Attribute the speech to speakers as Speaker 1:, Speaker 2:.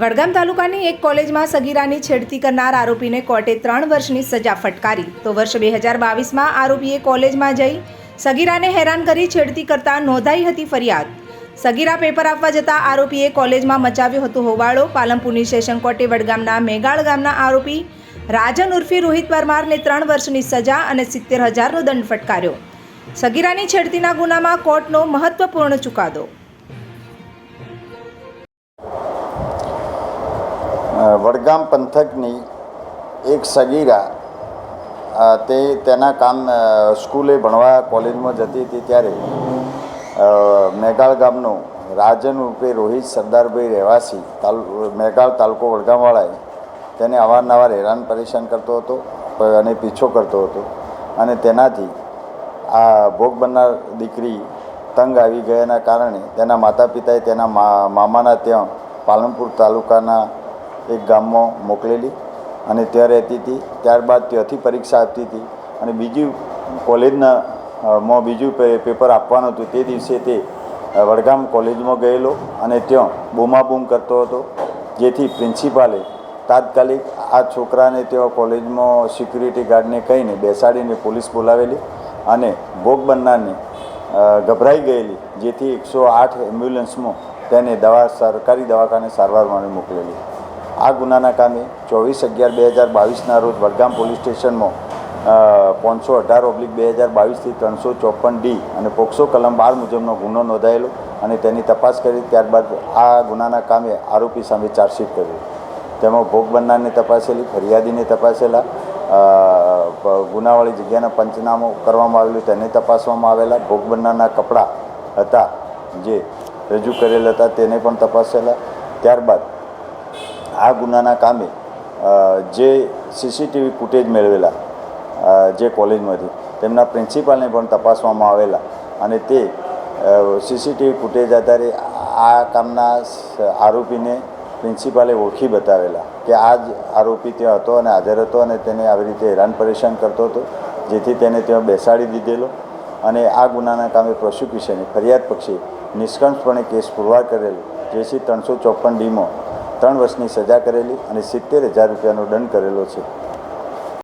Speaker 1: વડગામ તાલુકાની એક કોલેજમાં સગીરાની છેડતી કરનાર આરોપીને કોર્ટે ત્રણ વર્ષની સજા ફટકારી. તો વર્ષ બે હજાર બાવીસમાં આરોપીએ કોલેજમાં જઈ સગીરાને હેરાન કરી છેડતી કરતા નોંધાઈ હતી ફરિયાદ. સગીરા પેપર આપવા જતાં આરોપીએ કોલેજમાં મચાવ્યો હતો હોબાળો. પાલનપુરની સેશન કોર્ટે વડગામના મેગાળ ગામના આરોપી રાજન ઉર્ફી રોહિત પરમારને ત્રણ વર્ષની સજા અને સિત્તેર હજારનો દંડ ફટકાર્યો. સગીરાની છેડતીના ગુનામાં કોર્ટનો મહત્વપૂર્ણ ચુકાદો
Speaker 2: વડગામ પંથકની એક સગીરા તે તેના કામ સ્કૂલે ભણવા કોલેજમાં જતી હતી ત્યારે મેઘાળ ગામનો રાજન રૂપે રોહિત સરદારભાઈ રહેવાસી, તાલુ, મેઘાળ તાલુકો વડગામવાળાએ તેને અવારનવાર હેરાન પરેશાન કરતો હતો અને પીછો કરતો હતો. અને તેનાથી આ ભોગ બનનાર દીકરી તંગ આવી ગયાના કારણે તેના માતા પિતાએ તેના મામાના ત્યાં પાલનપુર તાલુકાના એક ગામમાં મોકલેલી અને ત્યાં રહેતી હતી ત્યારબાદ ત્યાંથી પરીક્ષા આપતી હતી અને બીજી કોલેજના માં બીજું પેપર આપવાનું હતું તે દિવસે તે વડગામ કોલેજમાં ગયેલો અને ત્યાં બૂમાબૂમ કરતો હતો. જેથી પ્રિન્સિપાલે તાત્કાલિક આ છોકરાને તેઓ કોલેજમાં સિક્યુરિટી ગાર્ડને કહીને બેસાડીને પોલીસ બોલાવેલી અને ભોગ બનનારને ગભરાઈ ગયેલી. જેથી એકસો આઠ એમ્બ્યુલન્સમાં તેને દવા, સરકારી દવાખાને સારવાર માટે મોકલેલી. આ ગુનાના કામે ચોવીસ અગિયાર બે હજાર બાવીસના રોજ વડગામ પોલીસ સ્ટેશનમાં પાંચસો અઢાર ઓબ્લિક બે હજાર બાવીસથી ત્રણસો ચોપન ડી અને પોક્સો કલમ બાર મુજબનો ગુનો નોંધાયેલો અને તેની તપાસ કરી ત્યારબાદ આ ગુનાના કામે આરોપી સામે ચાર્જશીટ કરી તેમાં ભોગ બનનારને તપાસેલી, ફરિયાદીને તપાસેલા ગુનાવાળી જગ્યાના પંચનામું કરવામાં આવેલું, તેને તપાસવામાં આવેલા, ભોગ બનનારના કપડાં હતા, જે રજૂ કરેલ હતા, તેને પણ તપાસેલા. ત્યારબાદ આ ગુનાના કામે જે સીસીટીવી ફૂટેજ મેળવેલા જે કોલેજમાંથી, તેમના પ્રિન્સિપાલને પણ તપાસવામાં આવેલા અને તે સીસીટીવી ફૂટેજ આધારે આ કામના આરોપીને પ્રિન્સિપાલે ઓળખી બતાવેલા કે આ જ આરોપી ત્યાં હતો અને હાજર હતો અને તેને આવી રીતે હેરાન પરેશાન કરતો હતો, જેથી તેને ત્યાં બેસાડી દીધેલો અને આ ગુનાના કામે પ્રોસિક્યુશને ફરિયાદ પક્ષે નિષ્કંશપણે કેસ પુરવાર કરેલો, જેથી ત્રણસો ચોપન ડીમાં ત્રણ વર્ષની સજા કરેલી અને સિત્તેર હજાર રૂપિયાનો દંડ કરેલો છે.